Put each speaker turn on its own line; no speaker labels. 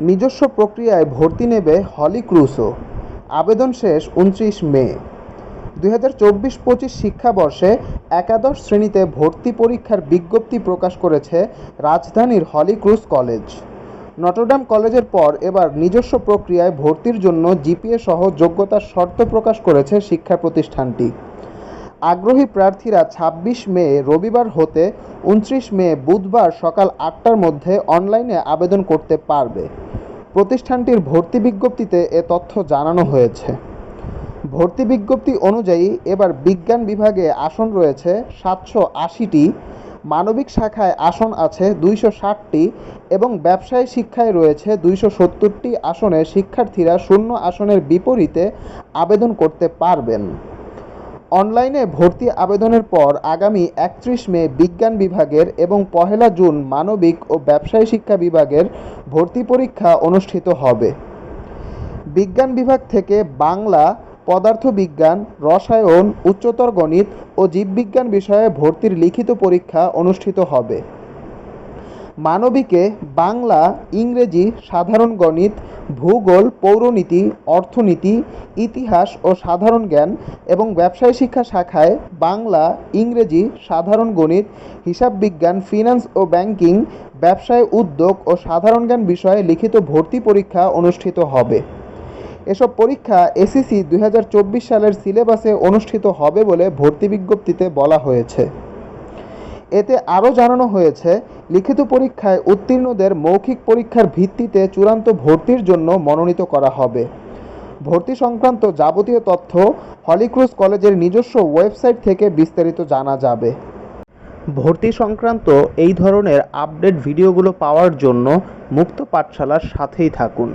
নিজস্ব প্রক্রিয়ায় ভর্তি নেবে হলি ক্রুসো। আবেদন শেষ উনত্রিশ মে। দুই হাজার চব্বিশ পঁচিশ শিক্ষাবর্ষে একাদশ শ্রেণীতে ভর্তি পরীক্ষার বিজ্ঞপ্তি প্রকাশ করেছে রাজধানীর হলি ক্রুজ কলেজ। নটরডাম কলেজের পর এবার নিজস্ব প্রক্রিয়ায় ভর্তির জন্য জিপিএ সহ যোগ্যতার শর্ত প্রকাশ করেছে শিক্ষা প্রতিষ্ঠানটি। আগ্রহী প্রার্থীরা ছাব্বিশ মে রবিবার হতে উনত্রিশ মে বুধবার সকাল আটটার মধ্যে অনলাইনে আবেদন করতে পারবে। প্রতিষ্ঠানটির ভর্তি বিজ্ঞপ্তিতে এ তথ্য জানানো হয়েছে। ভর্তি বিজ্ঞপ্তি অনুযায়ী এবার বিজ্ঞান বিভাগে আসন রয়েছে সাতশো আশিটি, মানবিক শাখায় আসন আছে দুইশো ষাটটি এবং ব্যবসায় শিক্ষায় রয়েছে দুইশো সত্তরটি আসনে শিক্ষার্থীরা শূন্য আসনের বিপরীতে আবেদন করতে পারবেন। অনলাইনে ভর্তি আবেদনের পর আগামী একত্রিশ মে বিজ্ঞান বিভাগের এবং পহেলা জুন মানবিক ও ব্যবসায়ী শিক্ষা বিভাগের ভর্তি পরীক্ষা অনুষ্ঠিত হবে। বিজ্ঞান বিভাগ থেকে বাংলা, পদার্থবিজ্ঞান, রসায়ন, উচ্চতর গণিত ও জীববিজ্ঞান বিষয়ে ভর্তির লিখিত পরীক্ষা অনুষ্ঠিত হবে। মানবিকে বাংলা, ইংরেজি, সাধারণ গণিত, ভূগোল, পৌরনীতি, অর্থনীতি, ইতিহাস ও সাধারণ জ্ঞান এবং ব্যবসায় শিক্ষা শাখায় বাংলা, ইংরেজি, সাধারণ গণিত, হিসাব বিজ্ঞান, ফিনান্স ও ব্যাংকিং, ব্যবসায় উদ্যোগ ও সাধারণ জ্ঞান বিষয়ে লিখিত ভর্তি পরীক্ষা অনুষ্ঠিত হবে। এসব পরীক্ষা এসিসি দুই হাজার চব্বিশ সালের সিলেবাসে অনুষ্ঠিত হবে বলে ভর্তি বিজ্ঞপ্তিতে বলা হয়েছে। এতে আরও জানানো হয়েছে লিখিত পরীক্ষায় উত্তীর্ণদের মৌখিক পরীক্ষার ভিত্তিতে চূড়ান্ত ভর্তির জন্য মনোনীত করা হবে। ভর্তি সংক্রান্ত যাবতীয় তথ্য হলিক্রুজ কলেজের নিজস্ব ওয়েবসাইট থেকে বিস্তারিত জানা যাবে। ভর্তি সংক্রান্ত এই ধরনের আপডেট ভিডিওগুলো পাওয়ার জন্য মুক্ত পাঠশালার সাথেই থাকুন।